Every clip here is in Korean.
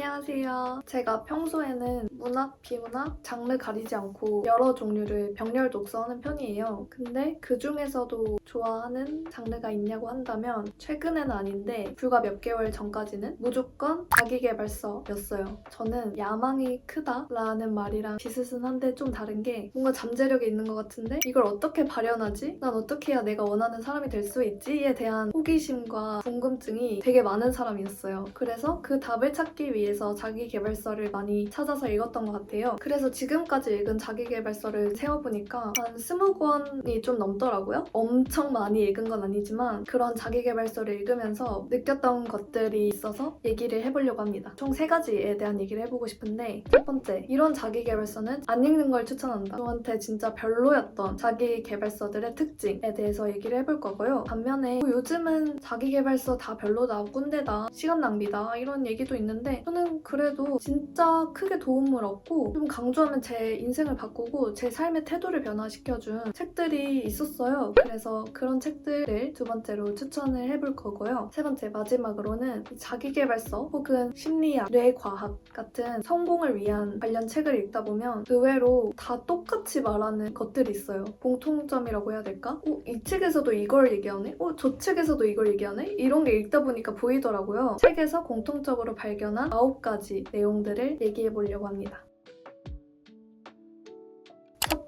안녕하세요. 제가 평소에는 문학, 비문학, 장르 가리지 않고 여러 종류를 병렬 독서하는 편이에요. 근데 그 중에서도 좋아하는 장르가 있냐고 한다면 최근에는 아닌데 불과 몇 개월 전까지는 무조건 자기계발서였어요. 저는 야망이 크다라는 말이랑 비슷한데 좀 다른 게 뭔가 잠재력이 있는 것 같은데 이걸 어떻게 발현하지? 난 어떻게 해야 내가 원하는 사람이 될 수 있지?에 대한 호기심과 궁금증이 되게 많은 사람이었어요. 그래서 그 답을 찾기 위해 서 자기계발서를 많이 찾아서 읽었던 것 같아요. 그래서 지금까지 읽은 자기계발서를 세어보니까 한 20권이 좀 넘더라고요. 엄청 많이 읽은 건 아니지만 그런 자기계발서를 읽으면서 느꼈던 것들이 있어서 얘기를 해보려고 합니다. 총 세 가지에 대한 얘기를 해보고 싶은데 첫 번째, 이런 자기계발서는 안 읽는 걸 추천한다. 저한테 진짜 별로였던 자기계발서들의 특징에 대해서 얘기를 해볼 거고요. 반면에 뭐 요즘은 자기계발서 다 별로다, 꼰대다, 시간 낭비다 이런 얘기도 있는데 저는 그래도 진짜 크게 도움을 얻고 좀 강조하면 제 인생을 바꾸고 제 삶의 태도를 변화시켜준 책들이 있었어요. 그래서 그런 책들을 두 번째로 추천을 해볼 거고요. 세 번째 마지막으로는 자기계발서 혹은 심리학, 뇌과학 같은 성공을 위한 관련 책을 읽다 보면 의외로 다 똑같이 말하는 것들이 있어요. 공통점이라고 해야 될까? 어, 이 책에서도 이걸 얘기하네? 어, 저 책에서도 이걸 얘기하네? 이런 게 읽다 보니까 보이더라고요. 책에서 공통적으로 발견한 아홉 가지 내용들을 얘기해 보려고 합니다.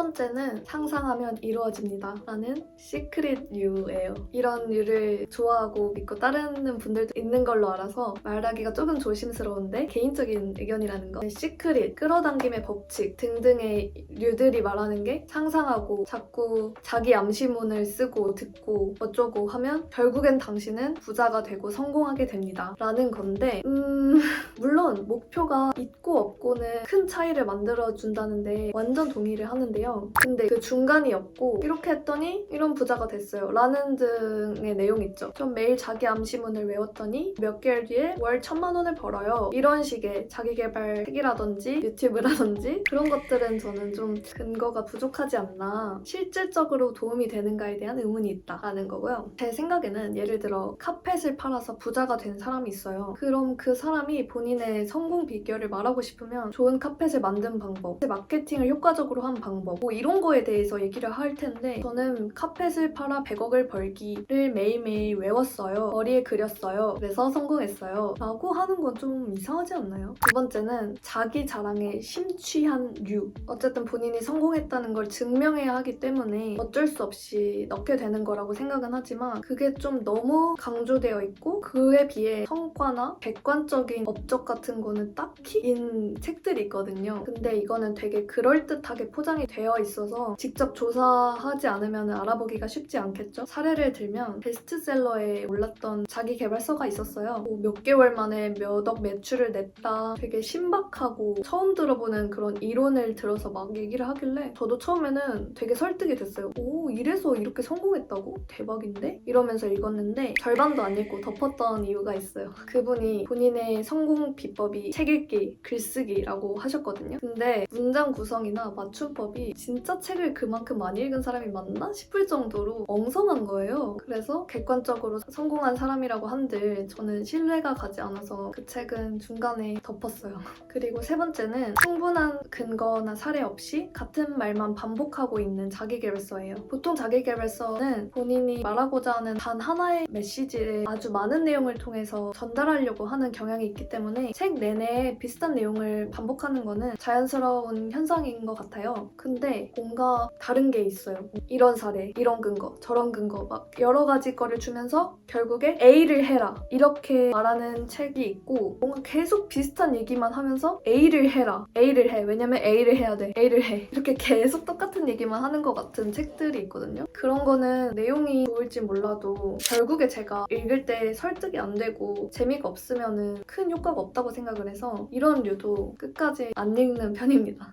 첫 번째는 상상하면 이루어집니다. 라는 시크릿 유예요. 이런 유를 좋아하고 믿고 따르는 분들도 있는 걸로 알아서 말하기가 조금 조심스러운데 개인적인 의견이라는 거. 시크릿, 끌어당김의 법칙 등등의 류들이 말하는 게 상상하고 자꾸 자기 암시문을 쓰고 듣고 어쩌고 하면 결국엔 당신은 부자가 되고 성공하게 됩니다. 라는 건데 음... 물론 목표가 있고 없고는 큰 차이를 만들어준다는데 완전 동의를 하는데요. 근데 그 중간이 없고 이렇게 했더니 이런 부자가 됐어요. 라는 등의 내용 있죠. 좀 매일 자기 암시문을 외웠더니 몇 개월 뒤에 월 천만 원을 벌어요. 이런 식의 자기개발 책이라든지 유튜브라든지 그런 것들은 저는 좀 근거가 부족하지 않나. 실질적으로 도움이 되는가에 대한 의문이 있다라는 거고요. 제 생각에는 예를 들어 카펫을 팔아서 부자가 된 사람이 있어요. 그럼 그 사람이 본인의 성공 비결을 말하고 싶으면 좋은 카펫을 만든 방법, 마케팅을 효과적으로 한 방법, 뭐 이런 거에 대해서 얘기를 할 텐데 저는 카펫을 팔아 100억을 벌기를 매일매일 외웠어요. 머리에 그렸어요. 그래서 성공했어요. 라고 하는 건 좀 이상하지 않나요? 두 번째는 자기 자랑에 심취한 류. 어쨌든 본인이 성공했다는 걸 증명해야 하기 때문에 어쩔 수 없이 넣게 되는 거라고 생각은 하지만 그게 좀 너무 강조되어 있고 그에 비해 성과나 객관적인 업적 같은 거는 딱히 인 책들이 있거든요. 근데 이거는 되게 그럴듯하게 포장이 되어 있어서 직접 조사하지 않으면 알아보기가 쉽지 않겠죠? 사례를 들면 베스트셀러에 올랐던 자기 개발서가 있었어요. 뭐 몇 개월 만에 몇 억 매출을 냈다. 되게 신박하고 처음 들어보는 그런 이론을 들어서 막 얘기를 하길래 저도 처음에는 되게 설득이 됐어요. 오, 이래서 이렇게 성공했다고? 대박인데? 이러면서 읽었는데 절반도 안 읽고 덮었던 이유가 있어요. 그분이 본인의 성공 비법이 책 읽기, 글쓰기라고 하셨거든요. 근데 문장 구성이나 맞춤법이 진짜 책을 그만큼 많이 읽은 사람이 맞나 싶을 정도로 엉성한 거예요. 그래서 객관적으로 성공한 사람이라고 한들 저는 신뢰가 가지 않아서 그 책은 중간에 덮었어요. 그리고 세 번째는 충분한 근거나 사례 없이 같은 말만 반복하고 있는 자기계발서예요. 보통 자기계발서는 본인이 말하고자 하는 단 하나의 메시지를 아주 많은 내용을 통해서 전달하려고 하는 경향이 있기 때문에 책 내내 비슷한 내용을 반복하는 거는 자연스러운 현상인 것 같아요. 근데 뭔가 다른 게 있어요. 이런 사례, 이런 근거, 저런 근거 막 여러 가지 거를 주면서 결국에 A를 해라. 이렇게 말하는 책이 있고 뭔가 계속 비슷한 얘기만 하면서 A를 해라. A를 해. 왜냐면 A를 해야 돼. A를 해. 이렇게 계속 똑같은 얘기만 하는 것 같은 책들이 있거든요. 그런 거는 내용이 좋을지 몰라도 결국에 제가 읽을 때 설득이 안 되고 재미가 없으면은 큰 효과가 없다고 생각을 해서 이런 류도 끝까지 안 읽는 편입니다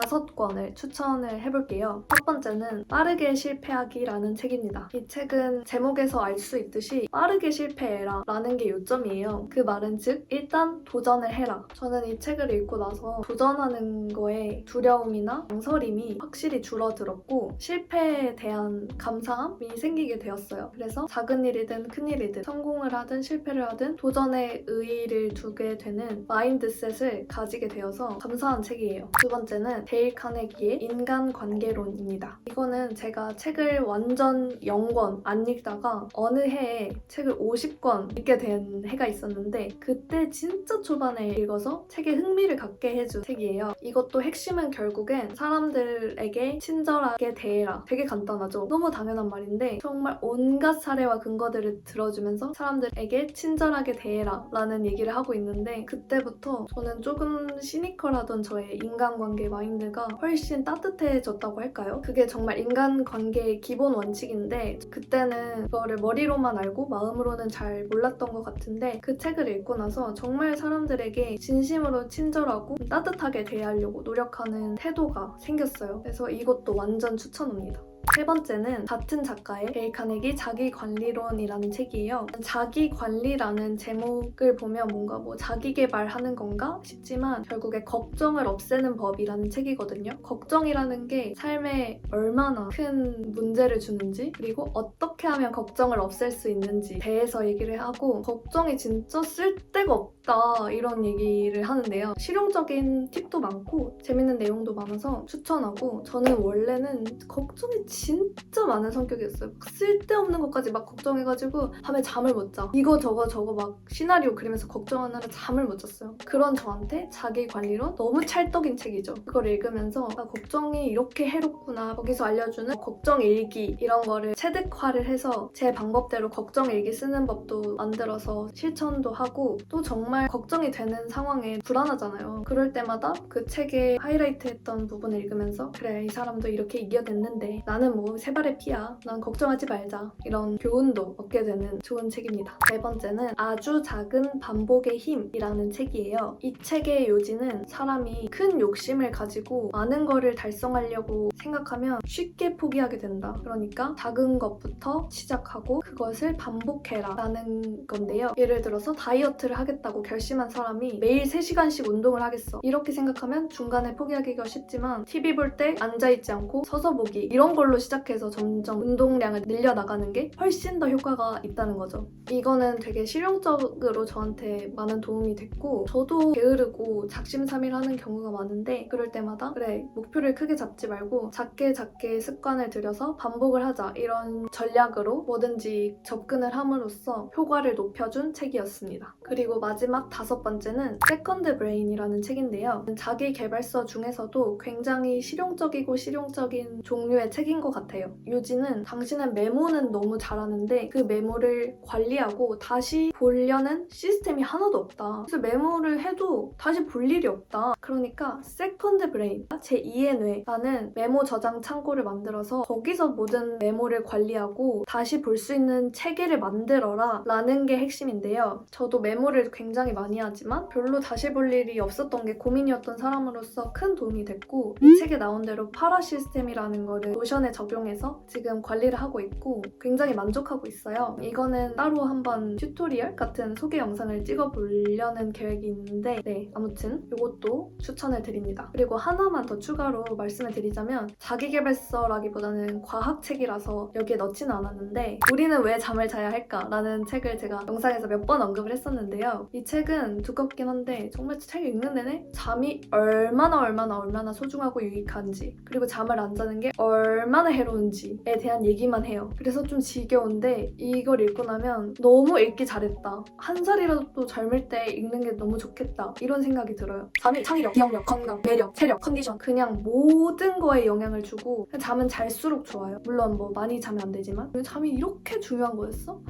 다섯 권을 추천을 해볼게요. 첫 번째는 빠르게 실패하기라는 책입니다. 이 책은 제목에서 알 수 있듯이 빠르게 실패해라 라는 게 요점이에요. 그 말은 즉 일단 도전을 해라. 저는 이 책을 읽고 나서 도전하는 거에 두려움이나 망설임이 확실히 줄어들었고 실패에 대한 감사함이 생기게 되었어요. 그래서 작은 일이든 큰 일이든 성공을 하든 실패를 하든 도전에 의의를 두게 되는 마인드셋을 가지게 되어서 감사한 책이에요. 두 번째는 데일 카네기의 인간관계론입니다. 이거는 제가 책을 완전 0권 안 읽다가 어느 해에 책을 50권 읽게 된 해가 있었는데 그때 진짜 초반에 읽어서 책에 흥미를 갖게 해준 책이에요. 이것도 핵심은 결국엔 사람들에게 친절하게 대해라. 되게 간단하죠? 너무 당연한 말인데 정말 온갖 사례와 근거들을 들어주면서 사람들에게 친절하게 대해라 라는 얘기를 하고 있는데 그때부터 저는 조금 시니컬하던 저의 인간관계 마인 드가 훨씬 따뜻해졌다고 할까요? 그게 정말 인간관계의 기본 원칙인데 그때는 그거를 머리로만 알고 마음으로는 잘 몰랐던 것 같은데 그 책을 읽고 나서 정말 사람들에게 진심으로 친절하고 따뜻하게 대하려고 노력하는 태도가 생겼어요. 그래서 이것도 완전 추천합니다. 세 번째는 같은 작가의 데일 카네기 자기 관리론이라는 책이에요. 자기 관리라는 제목을 보면 뭔가 뭐 자기 개발하는 건가 싶지만 결국에 걱정을 없애는 법이라는 책이거든요. 걱정이라는 게 삶에 얼마나 큰 문제를 주는지 그리고 어떻게 하면 걱정을 없앨 수 있는지 대해서 얘기를 하고 걱정이 진짜 쓸데가 없다 이런 얘기를 하는데요. 실용적인 팁도 많고 재밌는 내용도 많아서 추천하고 저는 원래는 걱정이 진짜 많은 성격이었어요. 막 쓸데없는 것까지 막 걱정해가지고 밤에 잠을 못 자. 이거 저거 저거 막 시나리오 그리면서 걱정하느라 잠을 못 잤어요. 그런 저한테 자기 관리론 너무 찰떡인 책이죠. 그걸 읽으면서 아, 걱정이 이렇게 해롭구나. 거기서 알려주는 걱정 일기 이런 거를 체득화를 해서 제 방법대로 걱정 일기 쓰는 법도 만들어서 실천도 하고 또 정말 걱정이 되는 상황에 불안하잖아요. 그럴 때마다 그 책에 하이라이트했던 부분을 읽으면서 그래 이 사람도 이렇게 이겨냈는데 나는 뭐 세발의 피야. 난 걱정하지 말자. 이런 교훈도 얻게 되는 좋은 책입니다. 네 번째는 아주 작은 반복의 힘이라는 책이에요. 이 책의 요지는 사람이 큰 욕심을 가지고 많은 거를 달성하려고 생각하면 쉽게 포기하게 된다. 그러니까 작은 것부터 시작하고 그것을 반복해라 라는 건데요. 예를 들어서 다이어트를 하겠다고 결심한 사람이 매일 3시간씩 운동을 하겠어. 이렇게 생각하면 중간에 포기하기가 쉽지만 TV 볼 때 앉아있지 않고 서서 보기 이런 걸로 시작해서 점점 운동량을 늘려나가는 게 훨씬 더 효과가 있다는 거죠. 이거는 되게 실용적으로 저한테 많은 도움이 됐고 저도 게으르고 작심삼일하는 경우가 많은데 그럴 때마다 그래 목표를 크게 잡지 말고 작게 작게 습관을 들여서 반복을 하자 이런 전략으로 뭐든지 접근을 함으로써 효과를 높여준 책이었습니다. 그리고 마지막 다섯 번째는 세컨드 브레인이라는 책인데요. 자기 개발서 중에서도 굉장히 실용적이고 실용적인 종류의 책인 것 같아요. 요지는 당신은 메모는 너무 잘하는데 그 메모를 관리하고 다시 보려는 시스템이 하나도 없다. 그래서 메모를 해도 다시 볼 일이 없다. 그러니까 세컨드 브레인, 제2의 뇌라는 메모 저장 창고를 만들어서 거기서 모든 메모를 관리하고 다시 볼 수 있는 체계를 만들어라 라는 게 핵심인데요. 저도 메모를 굉장히 많이 하지만 별로 다시 볼 일이 없었던 게 고민이었던 사람으로서 큰 도움이 됐고 이 책에 나온 대로 파라 시스템이라는 거를 노션에 적 용해서 지금 관리를 하고 있고 굉장히 만족하고 있어요. 이거는 따로 한번 튜토리얼 같은 소개 영상을 찍어보려는 계획이 있는데 네 아무튼 이것도 추천을 드립니다. 그리고 하나만 더 추가로 말씀을 드리자면 자기개발서라기보다는 과학책이라서 여기에 넣지는 않았는데 우리는 왜 잠을 자야 할까 라는 책을 제가 영상에서 몇 번 언급을 했었는데요. 이 책은 두껍긴 한데 정말 책 읽는 내내 잠이 얼마나 얼마나 얼마나 소중하고 유익한지 그리고 잠을 안 자는 게 얼마나 해로운지에 대한 얘기만 해요. 그래서 좀 지겨운데 이걸 읽고 나면 너무 읽기 잘했다. 한 살이라도 젊을 때 읽는 게 너무 좋겠다. 이런 생각이 들어요. 잠이 창의력, 기억력, 건강, 매력, 체력, 컨디션 그냥 모든 거에 영향을 주고 잠은 잘수록 좋아요. 물론 뭐 많이 자면 안 되지만 잠이 이렇게 중요한 거였어?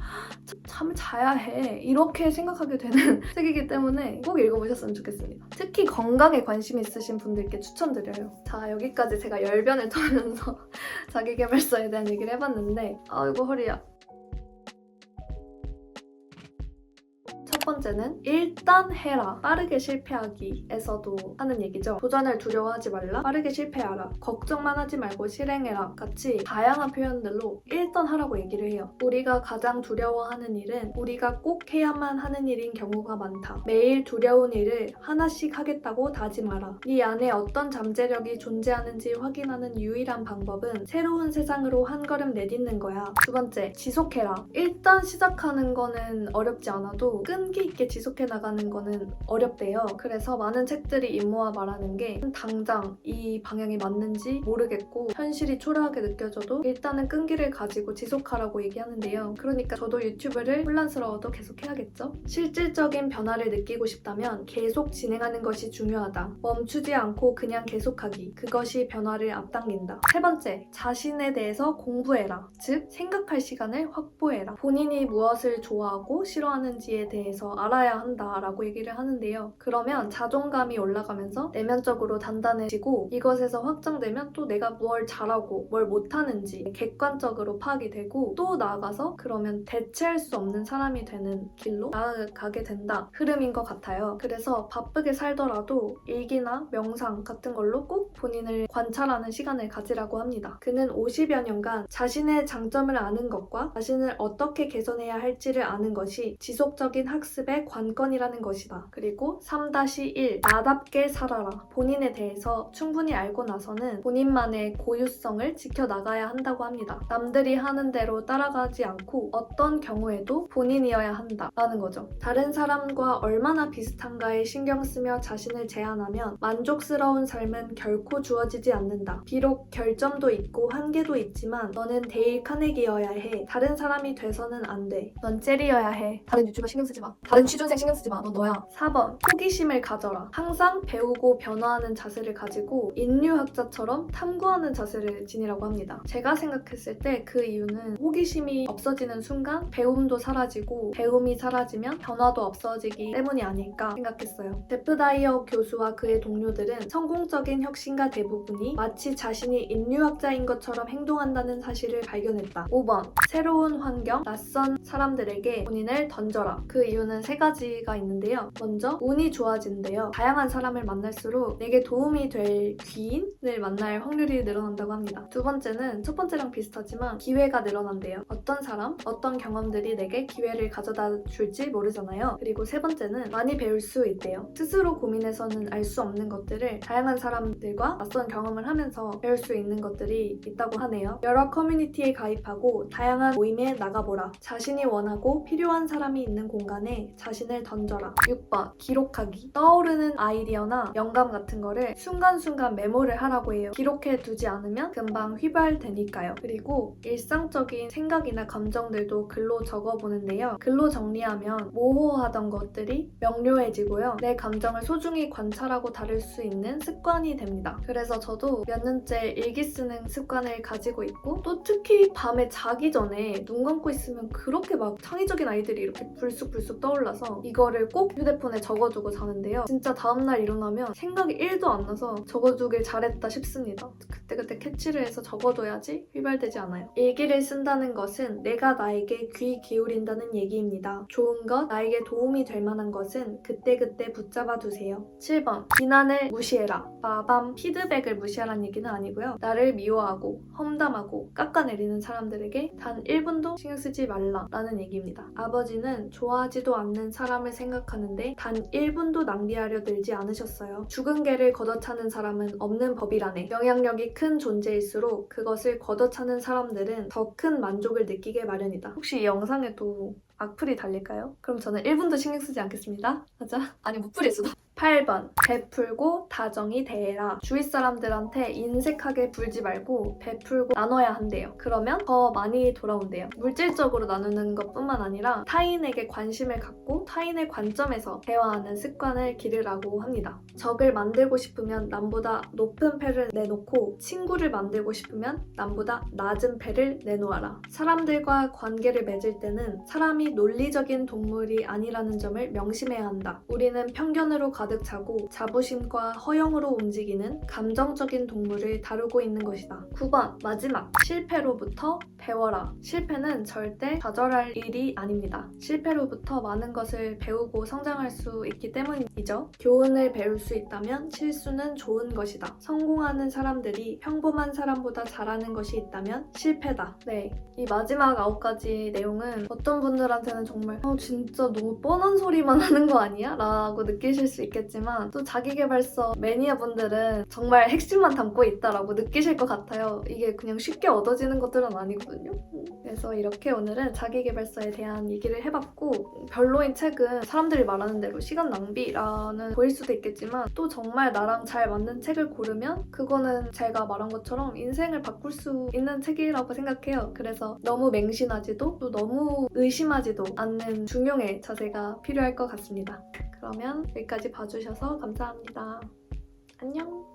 참, 잠을 자야 해. 이렇게 생각하게 되는 책이기 때문에 꼭 읽어보셨으면 좋겠습니다. 특히 건강에 관심 있으신 분들께 추천드려요. 자 여기까지 제가 열변을 토하면서 자기개발서에 대한 얘기를 해봤는데 아이고 허리야. 번째는 일단 해라. 빠르게 실패하기에서도 하는 얘기죠. 도전을 두려워하지 말라. 빠르게 실패하라. 걱정만 하지 말고 실행해라. 같이 다양한 표현들로 일단 하라고 얘기를 해요. 우리가 가장 두려워하는 일은 우리가 꼭 해야만 하는 일인 경우가 많다. 매일 두려운 일을 하나씩 하겠다고 다짐하라. 이 안에 어떤 잠재력이 존재하는지 확인하는 유일한 방법은 새로운 세상으로 한 걸음 내딛는 거야. 두 번째, 지속해라. 일단 시작하는 거는 어렵지 않아도 끈기 있게 지속해 나가는 거는 어렵대요. 그래서 많은 책들이 임모와 말하는 게 당장 이 방향이 맞는지 모르겠고 현실이 초라하게 느껴져도 일단은 끈기를 가지고 지속하라고 얘기하는데요. 그러니까 저도 유튜브를 혼란스러워도 계속 해야겠죠? 실질적인 변화를 느끼고 싶다면 계속 진행하는 것이 중요하다. 멈추지 않고 그냥 계속하기. 그것이 변화를 앞당긴다. 세 번째, 자신에 대해서 공부해라. 즉, 생각할 시간을 확보해라. 본인이 무엇을 좋아하고 싫어하는지에 대해서 알아야 한다라고 얘기를 하는데요. 그러면 자존감이 올라가면서 내면적으로 단단해지고 이것에서 확정되면 또 내가 뭘 잘하고 뭘 못하는지 객관적으로 파악이 되고 또 나아가서 그러면 대체할 수 없는 사람이 되는 길로 나아가게 된다. 흐름인 것 같아요. 그래서 바쁘게 살더라도 일기나 명상 같은 걸로 꼭 본인을 관찰하는 시간을 가지라고 합니다. 그는 50여 년간 자신의 장점을 아는 것과 자신을 어떻게 개선해야 할지를 아는 것이 지속적인 학습 의 관건이라는 것이다. 그리고 3-1 나답게 살아라. 본인에 대해서 충분히 알고 나서는 본인만의 고유성을 지켜나가야 한다고 합니다. 남들이 하는 대로 따라가지 않고 어떤 경우에도 본인이어야 한다 라는 거죠. 다른 사람과 얼마나 비슷한가에 신경 쓰며 자신을 제한하면 만족스러운 삶은 결코 주어지지 않는다. 비록 결점도 있고 한계도 있지만 너는 데일 카네기여야 해. 다른 사람이 돼서는 안 돼. 넌 젤이어야 해. 다른 유튜버 신경 쓰지 마. 다른 취준생 신경 쓰지 마. 너 너야. 4번 호기심을 가져라. 항상 배우고 변화하는 자세를 가지고 인류학자처럼 탐구하는 자세를 지니라고 합니다. 제가 생각했을 때 그 이유는 호기심이 없어지는 순간 배움도 사라지고 배움이 사라지면 변화도 없어지기 때문이 아닐까 생각했어요. 데프 다이어 교수와 그의 동료들은 성공적인 혁신가 대부분이 마치 자신이 인류학자인 것처럼 행동한다는 사실을 발견했다. 5번 새로운 환경, 낯선 사람들에게 본인을 던져라. 그 이유는 세 가지가 있는데요. 먼저 운이 좋아진대요. 다양한 사람을 만날수록 내게 도움이 될 귀인을 만날 확률이 늘어난다고 합니다. 두 번째는 첫 번째랑 비슷하지만 기회가 늘어난대요. 어떤 사람, 어떤 경험들이 내게 기회를 가져다 줄지 모르잖아요. 그리고 세 번째는 많이 배울 수 있대요. 스스로 고민해서는 알 수 없는 것들을 다양한 사람들과 낯선 경험을 하면서 배울 수 있는 것들이 있다고 하네요. 여러 커뮤니티에 가입하고 다양한 모임에 나가보라. 자신이 원하고 필요한 사람이 있는 공간에 자신을 던져라. 6번 기록하기. 떠오르는 아이디어나 영감 같은 거를 순간순간 메모를 하라고 해요. 기록해 두지 않으면 금방 휘발되니까요. 그리고 일상적인 생각이나 감정들도 글로 적어보는데요. 글로 정리하면 모호하던 것들이 명료해지고요. 내 감정을 소중히 관찰하고 다룰 수 있는 습관이 됩니다. 그래서 저도 몇 년째 일기 쓰는 습관을 가지고 있고 또 특히 밤에 자기 전에 눈 감고 있으면 그렇게 막 창의적인 아이들이 이렇게 불쑥불쑥 떠올라서 이거를 꼭 휴대폰에 적어두고 자는데요. 진짜 다음날 일어나면 생각이 1도 안 나서 적어두길 잘했다 싶습니다. 그때그때 캐치를 해서 적어둬야지 휘발되지 않아요. 일기를 쓴다는 것은 내가 나에게 귀 기울인다는 얘기입니다. 좋은 것, 나에게 도움이 될 만한 것은 그때그때 붙잡아 두세요. 7번. 비난을 무시해라. 빠밤. 피드백을 무시하라는 얘기는 아니고요. 나를 미워하고 험담하고 깎아내리는 사람들에게 단 1분도 신경 쓰지 말라라는 얘기입니다. 아버지는 좋아하지도 않는 사람을 생각하는데 단 1분도 낭비하려 들지 않으셨어요. 죽은 개를 걷어차는 사람은 없는 법이라네. 영향력이 큰 존재일수록 그것을 걷어차는 사람들은 더 큰 만족을 느끼게 마련이다. 혹시 이 영상에도 악플이 달릴까요? 그럼 저는 1분도 신경 쓰지 않겠습니다. 맞아? 아니 무플일 수도. 8번. 베풀고 다정히 대해라. 주위 사람들한테 인색하게 굴지 말고 베풀고 나눠야 한대요. 그러면 더 많이 돌아온대요. 물질적으로 나누는 것뿐만 아니라 타인에게 관심을 갖고 타인의 관점에서 대화하는 습관을 기르라고 합니다. 적을 만들고 싶으면 남보다 높은 패를 내놓고 친구를 만들고 싶으면 남보다 낮은 패를 내놓아라. 사람들과 관계를 맺을 때는 사람이 논리적인 동물이 아니라는 점을 명심해야 한다. 우리는 편견으로 가 가득 차고 자부심과 허영으로 움직이는 감정적인 동물을 다루고 있는 것이다. 9번 마지막 실패로부터 배워라. 실패는 절대 좌절할 일이 아닙니다. 실패로부터 많은 것을 배우고 성장할 수 있기 때문이죠. 교훈을 배울 수 있다면 실수는 좋은 것이다. 성공하는 사람들이 평범한 사람보다 잘하는 것이 있다면 실패다. 네. 이 마지막 아홉 가지 내용은 어떤 분들한테는 정말 어, 진짜 너무 뻔한 소리만 하는 거 아니야? 라고 느끼실 수 있겠 지만 또 자기개발서 매니아 분들은 정말 핵심만 담고 있다라고 느끼실 것 같아요. 이게 그냥 쉽게 얻어지는 것들은 아니거든요. 그래서 이렇게 오늘은 자기개발서에 대한 얘기를 해봤고 별로인 책은 사람들이 말하는 대로 시간 낭비라는 보일 수도 있겠지만 또 정말 나랑 잘 맞는 책을 고르면 그거는 제가 말한 것처럼 인생을 바꿀 수 있는 책이라고 생각해요. 그래서 너무 맹신하지도 또 너무 의심하지도 않는 중용의 자세가 필요할 것 같습니다. 그러면 여기까지 봐 주셔서 감사합니다. 안녕.